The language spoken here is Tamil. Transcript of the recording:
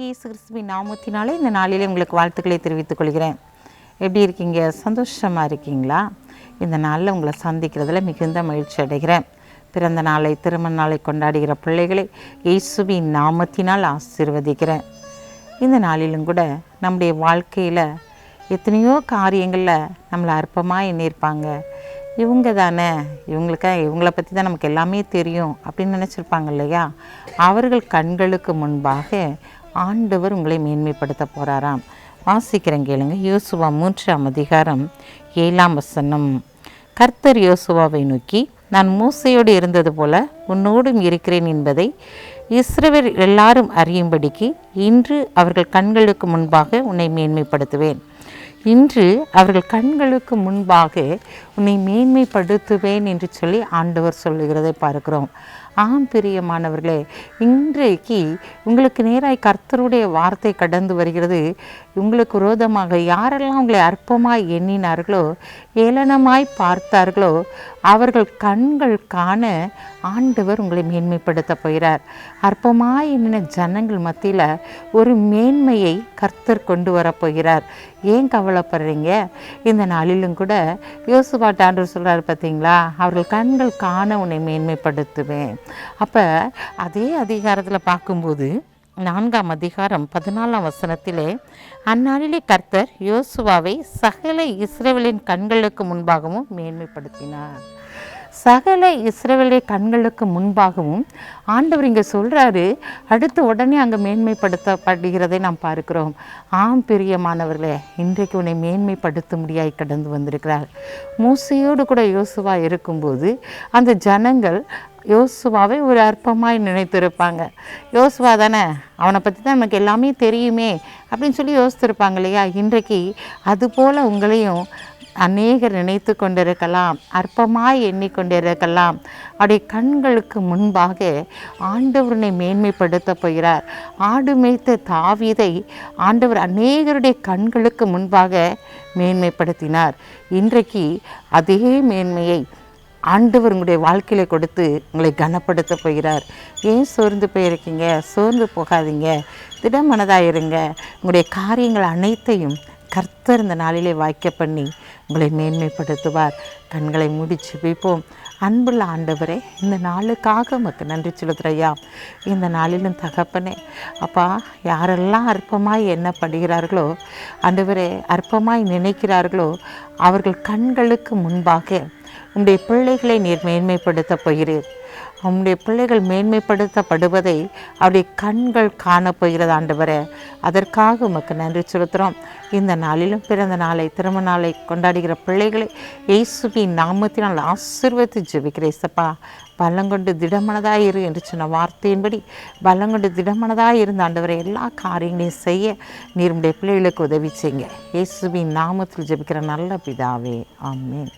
இயேசு கிறிஸ்துவின் நாமத்தினாலே இந்த நாளிலே உங்களுக்கு வாழ்த்துக்களை தெரிவித்துக் கொள்கிறேன். எப்படி இருக்கீங்க? சந்தோஷமாக இருக்கீங்களா? இந்த நாளில் உங்களை சந்திக்கிறதுல மிகுந்த மகிழ்ச்சி அடைகிறேன். பிறந்த நாளை திருமண நாளை கொண்டாடுகிற பிள்ளைகளை இயேசுவின் நாமத்தினால் ஆசிர்வதிக்கிறேன். இந்த நாளிலும் கூட நம்முடைய வாழ்க்கையில் எத்தனையோ காரியங்களில் நம்மளை அற்பமாக எண்ணியிருப்பாங்க. இவங்க தானே இவங்களுக்கு இவங்கள பற்றி தான் நமக்கு எல்லாமே தெரியும் அப்படின்னு நினச்சிருப்பாங்க இல்லையா? அவர்கள் கண்களுக்கு முன்பாக ஆண்டவர் உங்களை மேன்மைப்படுத்த போகிறாராம் வாசிக்கிறேன் கேளுங்க. யோசுவா மூன்றாம் அதிகாரம் ஏழாம் வசனம். கர்த்தர் யோசுவாவை நோக்கி நான் மூசையோடு இருந்தது போல உன்னோடும் இருக்கிறேன் என்பதை இஸ்ரவேல் எல்லாரும் அறியும்படிக்கு இன்று அவர்கள் கண்களுக்கு முன்பாக உன்னை மேன்மைப்படுத்துவேன். இன்று அவர்கள் கண்களுக்கு முன்பாக உன்னை மேன்மைப்படுத்துவேன் என்று சொல்லி ஆண்டவர் சொல்லுகிறதை பார்க்கிறோம். ஆம் பிரியமானவர்களே இன்றைக்கு உங்களுக்கு நேராய் கர்த்தருடைய வார்த்தை கடந்து வருகிறது. உங்களுக்கு விரோதமாக யாரெல்லாம் உங்களை அற்பமாய் எண்ணினார்களோ ஏளனமாய் பார்த்தார்களோ அவர்கள் கண்கள் காண ஆண்டவர் உங்களை மேன்மைப்படுத்த போகிறார். அற்பமாய் எண்ணின ஜனங்கள் மத்தியில் ஒரு மேன்மையை கர்த்தர் கொண்டு வரப்போகிறார் ஏன் கவலைப்படுறீங்க? இந்த நாளிலும் கூட யோசுபாட்டாண்டவர் சொல்கிறார் பார்த்தீங்களா அவர்கள் கண்கள் காண உன்னை மேன்மைப்படுத்துவேன். அப்போ அதே அதிகாரத்தில் பார்க்கும்போது நான்காம் அதிகாரம் பதினாலாம் வசனத்திலே அந்நாளிலே கர்த்தர் யோசுவாவை சகல இஸ்ரேவலின் கண்களுக்கு முன்பாகவும் மேன்மைப்படுத்தினார். சகல இஸ்ரவேலுடைய கண்களுக்கு முன்பாகவும் ஆண்டவர் இங்கே சொல்கிறாரு அடுத்து உடனே அங்கே மேன்மைப்படுத்தப்படுகிறதை நாம் பார்க்கிறோம். ஆம் பிரியமானவர்களே இன்றைக்கு உன்னை மேன்மைப்படுத்த முடியாய் கடந்து வந்திருக்கிறார். மூசையோடு கூட யோசுவா இருக்கும்போது அந்த ஜனங்கள் யோசுவாவை ஒரு அற்பமாய் நினைத்திருப்பாங்க. யோசுவா தானே அவனை பற்றி தான் நமக்கு எல்லாமே தெரியுமே அப்படின்னு சொல்லி யோசித்திருப்பாங்க இல்லையா? இன்றைக்கு அதுபோல் உங்களையும் அநேகர் நினைத்து கொண்டிருக்கலாம் அற்பமாய் எண்ணிக்கொண்டிருக்கலாம். அவருடைய கண்களுக்கு முன்பாக ஆண்டவரனை மேன்மைப்படுத்த போகிறார். ஆடு மேய்த்த தாவீதை ஆண்டவர் அநேகருடைய கண்களுக்கு முன்பாக மேன்மைப்படுத்தினார். இன்றைக்கு அதே மேன்மையை ஆண்டவர் உங்களுடைய வாழ்க்கையில கொடுத்து உங்களை கனப்படுத்த போகிறார். ஏன் சோர்ந்து போயிருக்கீங்க? சோர்ந்து போகாதீங்க. திடமனதாக இருங்க உங்களுடைய காரியங்கள் அனைத்தையும் கர்த்தர் இந்த நாளிலே வாய்க்க பண்ணி உங்களை மேன்மைப்படுத்துவார். கண்களை முடித்து வைப்போம். அன்புள்ள ஆண்டவரே இந்த நாளுக்காக உமக்கு நன்றி செலுத்துறையா இந்த நாளிலும் தகப்பனே அப்பா யாரெல்லாம் அற்பமாய் எண்ணப்படுகிறார்களோ ஆண்டவரே அற்பமாய் நினைக்கிறார்களோ அவர்கள் கண்களுக்கு முன்பாக உம்முடைய பிள்ளைகளை நீர் மேன்மைப்படுத்தப் போகிறீர். உம்முடைய பிள்ளைகள் மேன்மைப்படுத்தப்படுவதை அவருடைய கண்கள் காணப்போகிறது ஆண்டவரே. அதற்காக உமக்கு நன்றி செலுத்துகிறோம் இந்த நாளிலும் பிறந்த நாளை திருமண நாளை கொண்டாடுகிற பிள்ளைகளை இயேசுவின் நாமத்தினால் ஆசீர்வதித்து ஜெபிக்கிறேசப்பா பலங்கொண்டு திடமனதாக இரு என்று சொன்ன வார்த்தையின்படி பலங்கொண்டு திடமனதாக இருந்த ஆண்டவரை எல்லா காரியங்களையும் செய்ய நீர் உடைய பிள்ளைகளுக்கு உதவி செய்யுங்க. இயேசுவின் நாமத்தில் ஜெபிக்கிற நல்ல பிதாவே. ஆமென்.